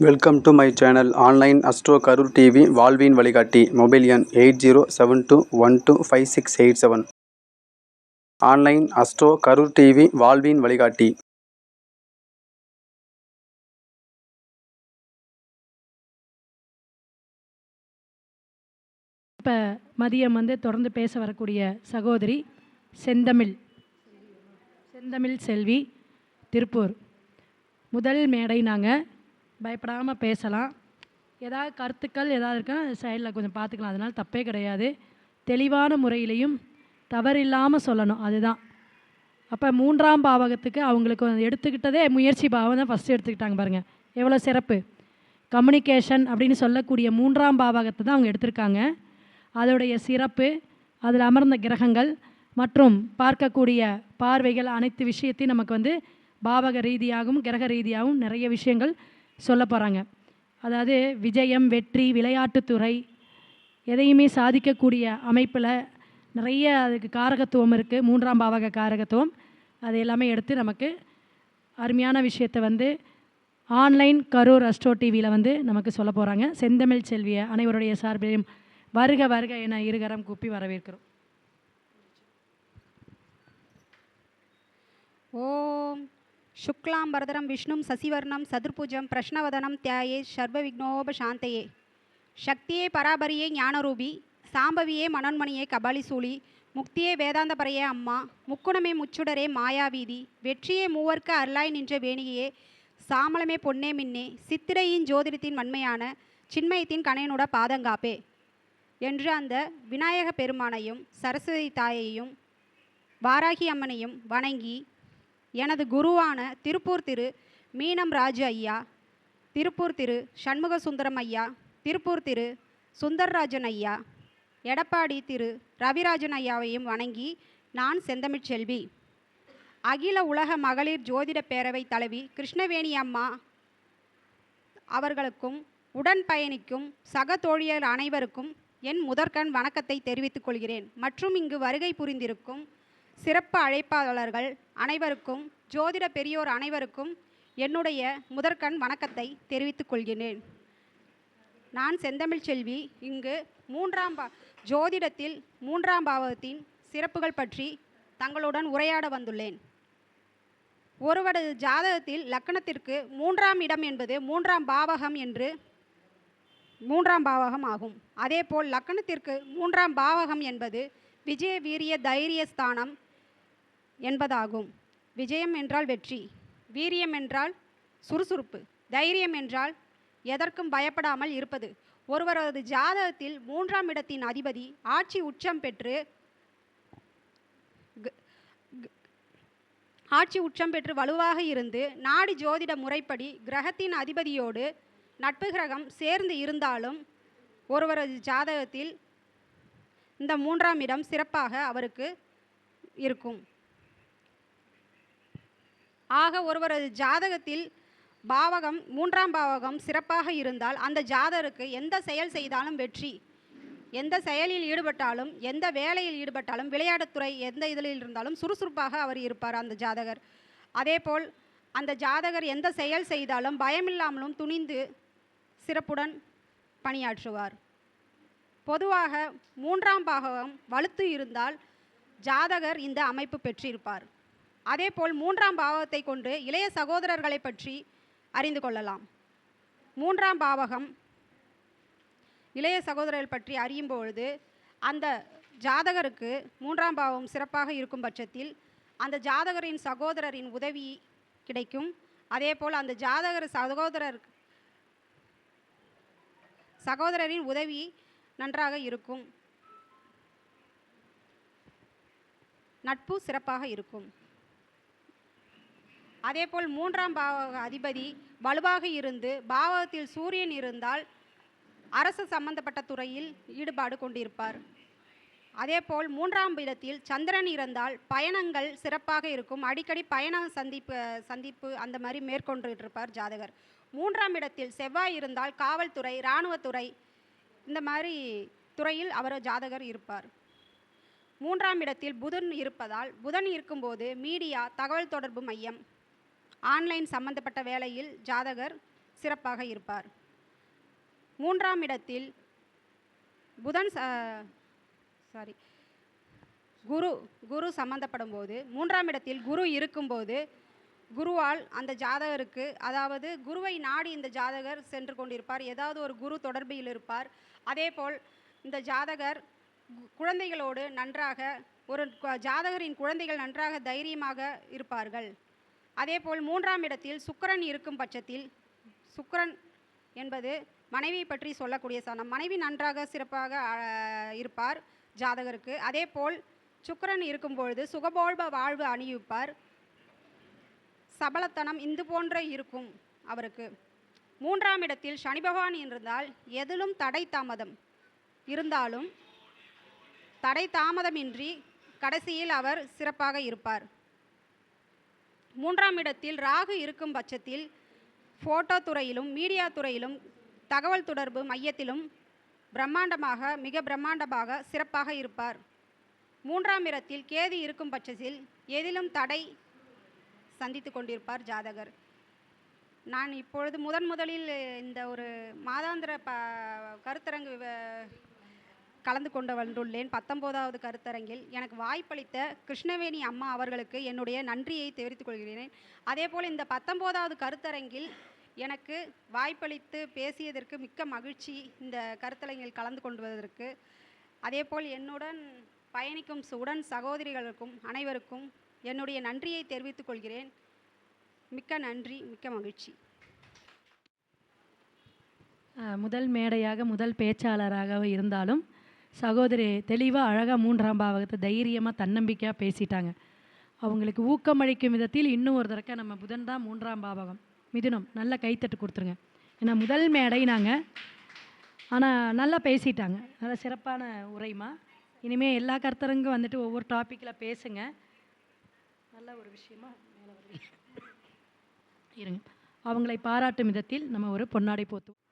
Welcome to my channel online astro Karur TV வாழ்வின் வழிகாட்டி mobile எண் eight zero seven two one two five six eight seven online astro Karur TV வாழ்வின் வழிகாட்டி இப்போ மதியம் வந்து தொடர்ந்து பேச வரக்கூடிய சகோதரி செந்தமிழ் செந்தமிழ் செல்வி திருப்பூர். முதல் மேடை நாங்கள் பயப்படாமல் பேசலாம். ஏதாவது கருத்துக்கள் ஏதாவது இருக்கா சைடில் கொஞ்சம் பார்த்துக்கலாம். அதனால் தப்பே கிடையாது. தெளிவான முறையிலையும் தவறில்லாமல் சொல்லணும். அதுதான். அப்போ மூன்றாம் பாவகத்துக்கு அவங்களுக்கு எடுத்துக்கிட்டதே முயற்சி பாவம் தான் ஃபஸ்ட்டு எடுத்துக்கிட்டாங்க பாருங்கள் எவ்வளோ சிறப்பு. கம்யூனிகேஷன் அப்படின்னு சொல்லக்கூடிய மூன்றாம் பாவகத்தை தான் அவங்க எடுத்திருக்காங்க. அதோடைய சிறப்பு அதில் அமர்ந்த கிரகங்கள் மற்றும் பார்க்கக்கூடிய பார்வைகள் அனைத்து விஷயத்தையும் நமக்கு வந்து பாவக ரீதியாகவும் கிரக ரீதியாகவும் நிறைய விஷயங்கள் சொல்ல போகிறாங்க அதாவது விஜயம் வெற்றி விளையாட்டுத்துறை எதையுமே சாதிக்கக்கூடிய அமைப்பில் நிறைய அதுக்கு காரகத்துவம் இருக்குது மூன்றாம் பாவக காரகத்துவம். அது எல்லாமே எடுத்து நமக்கு அருமையான விஷயத்தை வந்து ஆன்லைன் கரூர் அஸ்ட்ரோ டிவியில் வந்து நமக்கு சொல்ல போகிறாங்க செந்தமிழ் செல்வியை அனைவருடைய சார்பிலையும் வருக வருக என இருகரம் கூப்பி வரவேற்கிறோம். ஓ சுக்லாம் பரதரம் விஷ்ணும் சசிவர்ணம் சதுர்புஜம் பிரஷ்னவதனம் தியாயே சர்வ சக்தியே பராபரியே ஞானரூபி சாம்பவியே மனோன்மணியே கபாலிசூலி முக்தியே வேதாந்தபரையே அம்மா முக்குணமே முச்சுடரே மாயாவீதி வெற்றியே மூவர்க்கு அருளாய் நின்ற வேணியே சாமளமே பொன்னே மின்னே சித்திரையின் ஜோதிடத்தின் வன்மையான சின்மயத்தின் கணையனோட பாதங்காப்பே. என்று அந்த விநாயக பெருமானையும் சரஸ்வதி தாயையும் வாராகி அம்மனையும் வணங்கி எனது குருவான திருப்பூர் திரு மீனம் ராஜு ஐயா திருப்பூர் திரு சண்முக சுந்தரம் ஐயா திருப்பூர் திரு சுந்தர்ராஜன் ஐயா எடப்பாடி திரு ரவிராஜன் ஐயாவையும் வணங்கி நான் செந்தமிழ் செல்வி. அகில உலக மகளிர் ஜோதிட பேரவை தலைவி கிருஷ்ணவேணி அம்மா அவர்களுக்கும் உடன் பயணிக்கும் சக தோழியர் அனைவருக்கும் என் முதற்கண் வணக்கத்தை தெரிவித்துக் கொள்கிறேன். மற்றும் இங்கு வருகை புரிந்திருக்கும் சிறப்பு அழைப்பாளர்கள் அனைவருக்கும் ஜோதிட பெரியோர் அனைவருக்கும் என்னுடைய முதற்கண் வணக்கத்தை தெரிவித்துக் கொள்கிறேன். நான் செந்தமிழ் செல்வி. இங்கு மூன்றாம் பா ஜோதிடத்தில் மூன்றாம் பாவத்தின் சிறப்புகள் பற்றி தங்களுடன் உரையாட வந்துள்ளேன். ஒருவரது ஜாதகத்தில் லக்கணத்திற்கு மூன்றாம் இடம் என்பது மூன்றாம் பாவகம் என்று மூன்றாம் பாவகம் ஆகும். அதேபோல் லக்கணத்திற்கு மூன்றாம் பாவகம் என்பது விஜய வீரிய தைரிய ஸ்தானம் என்பதாகும். விஜயம் என்றால் வெற்றி வீரியம் என்றால் சுறுசுறுப்பு தைரியம் என்றால் எதற்கும் பயப்படாமல் இருப்பது. ஒருவரது ஜாதகத்தில் மூன்றாம் இடத்தின் அதிபதி ஆட்சி உச்சம் பெற்று க- க- ஆட்சி உச்சம் பெற்று வலுவாக இருந்து நாடி ஜோதிட முறைப்படி கிரகத்தின் அதிபதியோடு நட்பு கிரகம் சேர்ந்து இருந்தாலும் ஒருவரது ஜாதகத்தில் இந்த மூன்றாம் இடம் சிறப்பாக அவருக்கு இருக்கும். ஆக ஒருவரது ஜாதகத்தில் பாவகம் மூன்றாம் பாவகம் சிறப்பாக இருந்தால் அந்த ஜாதகருக்கு எந்த செயல் செய்தாலும் வெற்றி. எந்த செயலில் ஈடுபட்டாலும் எந்த வேலையில் ஈடுபட்டாலும் விளையாட்டுத்துறை எந்த இதில் இருந்தாலும் சுறுசுறுப்பாக அவர் இருப்பார் அந்த ஜாதகர். அதேபோல் அந்த ஜாதகர் எந்த செயல் செய்தாலும் பயமில்லாமலும் துணிந்து சிறப்புடன் பணியாற்றுவார். பொதுவாக மூன்றாம் பாகம் வலுத்து இருந்தால் ஜாதகர் இந்த அமைப்பு பெற்றிருப்பார். அதேபோல் மூன்றாம் பாவத்தை கொண்டு இளைய சகோதரர்களை பற்றி அறிந்து கொள்ளலாம். மூன்றாம் பாவகம் இளைய சகோதரர்கள் பற்றி அறியும் பொழுது அந்த ஜாதகருக்கு மூன்றாம் பாவம் சிறப்பாக இருக்கும் பட்சத்தில் அந்த ஜாதகரின் சகோதரரின் உதவி கிடைக்கும். அதேபோல் அந்த ஜாதகர் சகோதரர் சகோதரரின் உதவி நன்றாக இருக்கும். நட்பு சிறப்பாக இருக்கும். அதேபோல் மூன்றாம் பாவக அதிபதி வலுவாக இருந்து பாவகத்தில் சூரியன் இருந்தால் அரசு சம்பந்தப்பட்ட துறையில் ஈடுபாடு கொண்டிருப்பார். அதேபோல் மூன்றாம் இடத்தில் சந்திரன் இருந்தால் பயணங்கள் சிறப்பாக இருக்கும். அடிக்கடி பயண சந்திப்பு சந்திப்பு அந்த மாதிரி மேற்கொண்டுட்டு இருப்பார் ஜாதகர். மூன்றாம் இடத்தில் செவ்வாய் இருந்தால் காவல்துறை இராணுவத்துறை இந்த மாதிரி துறையில் அவர் ஜாதகர் இருப்பார். மூன்றாம் இடத்தில் புதன் இருப்பதால் புதன் இருக்கும்போது மீடியா தகவல் தொடர்பு மையம் ஆன்லைன் சம்பந்தப்பட்ட வேலையில் ஜாதகர் சிறப்பாக இருப்பார். மூன்றாம் இடத்தில் புதன் சாரி குரு குரு சம்பந்தப்படும் போது மூன்றாம் இடத்தில் குரு இருக்கும்போது குருவால் அந்த ஜாதகருக்கு அதாவது குருவை நாடி இந்த ஜாதகர் சென்று கொண்டிருப்பார். ஏதாவது ஒரு குரு தொடர்பில் இருப்பார். அதேபோல் இந்த ஜாதகர் கு- குழந்தைகளோடு நன்றாக ஒரு ஜாதகரின் குழந்தைகள் நன்றாக தைரியமாக இருப்பார்கள். அதேபோல் மூன்றாம் இடத்தில் சுக்கரன் இருக்கும் பட்சத்தில் சுக்கரன் என்பது மனைவி பற்றி சொல்லக்கூடிய சனம் மனைவி நன்றாக சிறப்பாக இருப்பார் ஜாதகருக்கு. அதேபோல் சுக்கரன் இருக்கும் பொழுது சுகபோல்ப வாழ்வு அணிவிப்பார். சபலத்தனம் இந்து போன்ற இருக்கும் அவருக்கு. மூன்றாம் இடத்தில் சனி பகவான் இருந்தால் எதிலும் தடை தாமதம் இருந்தாலும் தடை தாமதமின்றி கடைசியில் அவர் சிறப்பாக இருப்பார். மூன்றாம் இடத்தில் ராகு இருக்கும் பட்சத்தில் ஃபோட்டோ துறையிலும் மீடியா துறையிலும் தகவல் தொடர்பு மையத்திலும் பிரம்மாண்டமாக மிக பிரம்மாண்டமாக சிறப்பாக இருப்பார். மூன்றாம் இடத்தில் கேது இருக்கும் பட்சத்தில் எதிலும் தடை சந்தித்து கொண்டிருப்பார் ஜாதகர். நான் இப்பொழுது முதன் முதலில் இந்த ஒரு மாதாந்திர ப கருத்தரங்கு கலந்து கொண்டு வந்துள்ளேன் பத்தொம்போதாவது கருத்தரங்கில் எனக்கு வாய்ப்பளித்த கிருஷ்ணவேணி அம்மா அவர்களுக்கு என்னுடைய நன்றியை தெரிவித்துக் கொள்கிறேன். அதேபோல் இந்த பத்தொம்போதாவது கருத்தரங்கில் எனக்கு வாய்ப்பளித்து பேசியதற்கு மிக்க மகிழ்ச்சி இந்த கருத்தரங்கில் கலந்து கொண்டுவதற்கு அதேபோல் என்னுடன் பயணிக்கும் சு- உடன் சகோதரிகளுக்கும் அனைவருக்கும் என்னுடைய நன்றியை தெரிவித்துக் கொள்கிறேன். மிக்க நன்றி மிக்க மகிழ்ச்சி. முதல் மேடையாக முதல் பேச்சாளராக இருந்தாலும் சகோதரி தெளிவாக அழகாக மூன்றாம் பாவகத்தை தைரியமாக தன்னம்பிக்கையாக பேசிட்டாங்க. அவங்களுக்கு ஊக்கமளிக்கும் விதத்தில் இன்னும் ஒரு தடக்க நம்ம புதன் தான் மூன்றாம் பாவகம். மிதுனம் நல்ல கைத்தட்டு கொடுத்துருங்க. ஏன்னா முதல் மேடை நாங்கள் ஆனால் நல்லா பேசிட்டாங்க. நல்ல சிறப்பான உரைமா. இனிமேல் எல்லா கருத்தரங்கும் வந்துட்டு ஒவ்வொரு டாப்பிக்கில் பேசுங்க. நல்ல ஒரு விஷயமா மேலே வருவீங்க இருங்க. அவங்களை பாராட்டும் விதத்தில் நம்ம ஒரு பொன்னாடை போத்துவோம்.